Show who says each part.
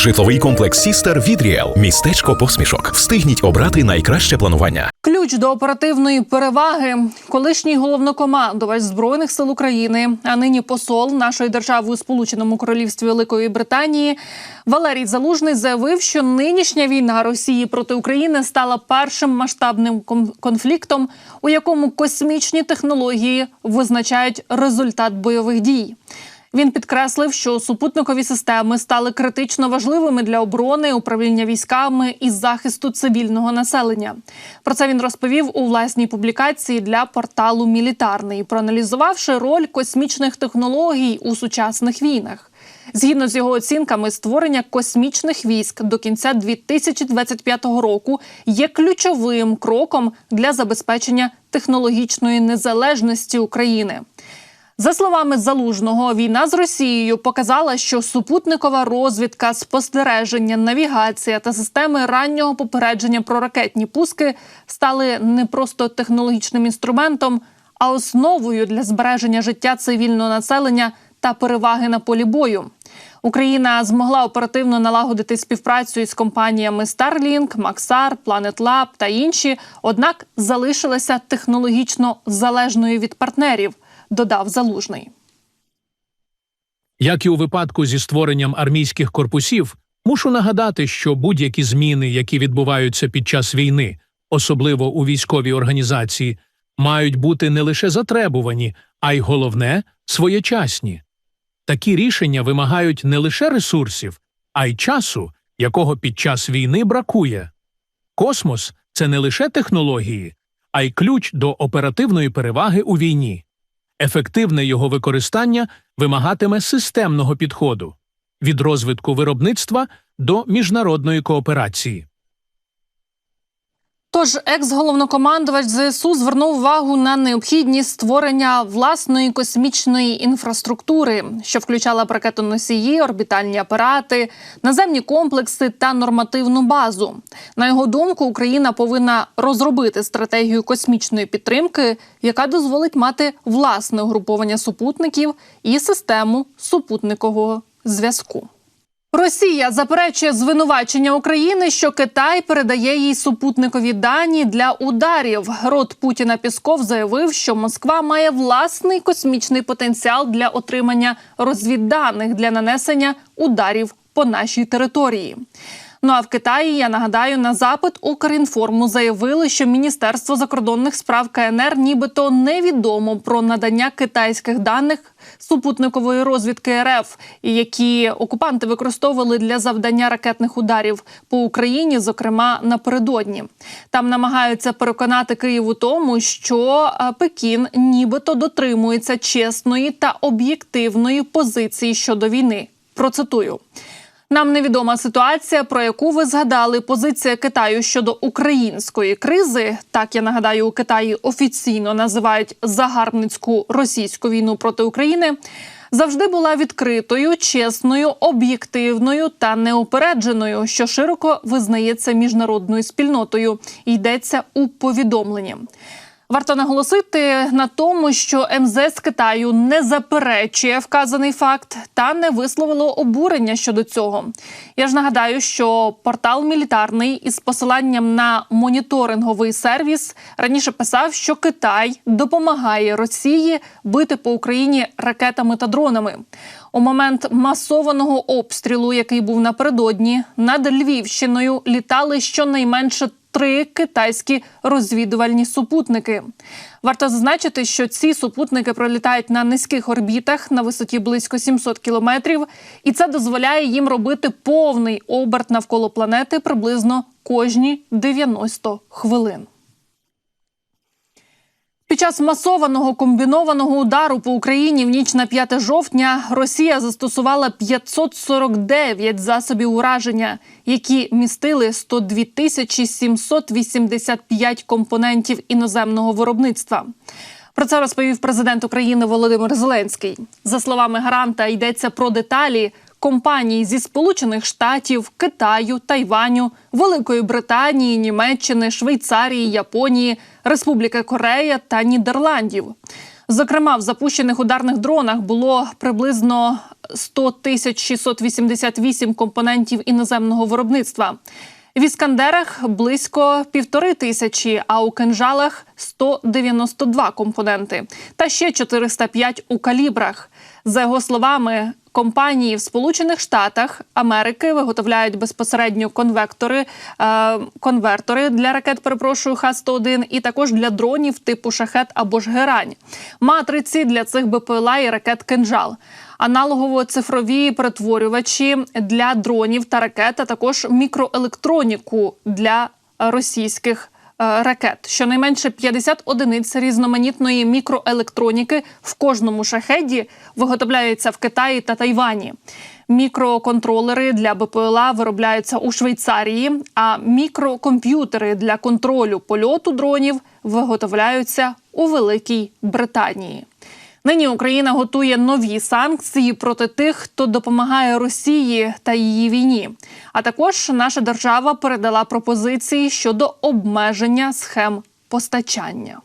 Speaker 1: Житловий комплекс Сістер від. Містечко посмішок. Встигніть обрати найкраще планування.
Speaker 2: Ключ до оперативної переваги. Колишній головнокомандувач збройних сил України, а нині посол нашої держави у Сполученому Королівстві Великої Британії Валерій Залужний заявив, що нинішня війна Росії проти України стала першим масштабним конфліктом, у якому космічні технології визначають результат бойових дій. Він підкреслив, що супутникові системи стали критично важливими для оборони, управління військами і захисту цивільного населення. Про це він розповів у власній публікації для порталу Мілітарний, проаналізувавши роль космічних технологій у сучасних війнах. Згідно з його оцінками, створення космічних військ до кінця 2025 року є ключовим кроком для забезпечення технологічної незалежності України. За словами залужного, війна з Росією показала, що супутникова розвідка, спостереження, навігація та системи раннього попередження про ракетні пуски стали не просто технологічним інструментом, а основою для збереження життя цивільного населення та переваги на полі бою. Україна змогла оперативно налагодити співпрацю із компаніями Starlink, Maxar, Planet Lab та інші, однак залишилася технологічно залежною від партнерів, додав залужний.
Speaker 3: Як і у випадку зі створенням армійських корпусів, мушу нагадати, що будь-які зміни, які відбуваються під час війни, особливо у військовій організації, мають бути не лише затребувані, а й головне своєчасні. Такі рішення вимагають не лише ресурсів, а й часу, якого під час війни бракує. Космос це не лише технології, а й ключ до оперативної переваги у війні. Ефективне його використання вимагатиме системного підходу від розвитку виробництва до міжнародної кооперації.
Speaker 2: Тож екс-головнокомандувач ЗСУ звернув увагу на необхідність створення власної космічної інфраструктури, що включала ракетоносії, орбітальні апарати, наземні комплекси та нормативну базу. На його думку, Україна повинна розробити стратегію космічної підтримки, яка дозволить мати власне угруповання супутників і систему супутникового зв'язку. Росія заперечує звинувачення України, що Китай передає їй супутникові дані для ударів. Рот Путіна Пісков заявив, що Москва має власний космічний потенціал для отримання розвідданих для нанесення ударів по нашій території. Ну а в Китаї я нагадаю на запит Укрінформу заявили, що Міністерство закордонних справ КНР нібито невідомо про надання китайських даних супутникової розвідки РФ, які окупанти використовували для завдання ракетних ударів по Україні, зокрема напередодні. Там намагаються переконати Київ у тому, що е, Пекін нібито дотримується чесної та об'єктивної позиції щодо війни. Процитую. Нам невідома ситуація, про яку ви згадали. Позиція Китаю щодо української кризи. Так я нагадаю, у Китаї офіційно називають загарбницьку російську війну проти України. Завжди була відкритою, чесною, об'єктивною та неупередженою, що широко визнається міжнародною спільнотою. Йдеться у повідомленні. Варто наголосити на тому, що МЗС Китаю не заперечує вказаний факт та не висловило обурення щодо цього. Я ж нагадаю, що портал мілітарний із посиланням на моніторинговий сервіс раніше писав, що Китай допомагає Росії бити по Україні ракетами та дронами. У момент масованого обстрілу, який був напередодні, над Львівщиною літали щонайменше три китайські розвідувальні супутники. Варто зазначити, що ці супутники пролітають на низьких орбітах на висоті близько 700 кілометрів, і це дозволяє їм робити повний оберт навколо планети приблизно кожні 90 хвилин. Під час масованого комбінованого удару по Україні в ніч на 5 жовтня Росія застосувала 549 засобів ураження, які містили 102 тисячі 785 компонентів іноземного виробництва. Про це розповів президент України Володимир Зеленський. За словами гаранта, йдеться про деталі компаній зі Сполучених Штатів, Китаю, Тайваню, Великої Британії, Німеччини, Швейцарії, Японії, Республіки Корея та Нідерландів. Зокрема, в запущених ударних дронах було приблизно 100 тисяч 688 компонентів іноземного виробництва. В іскандерах близько півтори тисячі, а у кинжалах 192 компоненти та ще 405 у калібрах. За його словами, компанії в Сполучених Штатах Америки виготовляють безпосередньо конвектори, е, конвертори для ракет, перепрошую, Х-101 і також для дронів типу шахет або ж герань, матриці для цих БПЛА і ракет кинжал. Аналогово-цифрові перетворювачі для дронів та ракет, а також мікроелектроніку для російських ракет. Щонайменше 50 одиниць різноманітної мікроелектроніки в кожному шахеді виготовляються в Китаї та Тайвані. Мікроконтролери для БПЛА виробляються у Швейцарії, а мікрокомп'ютери для контролю польоту дронів виготовляються у Великій Британії. Нині Україна готує нові санкції проти тих, хто допомагає Росії та її війні. А також наша держава передала пропозиції щодо обмеження схем постачання.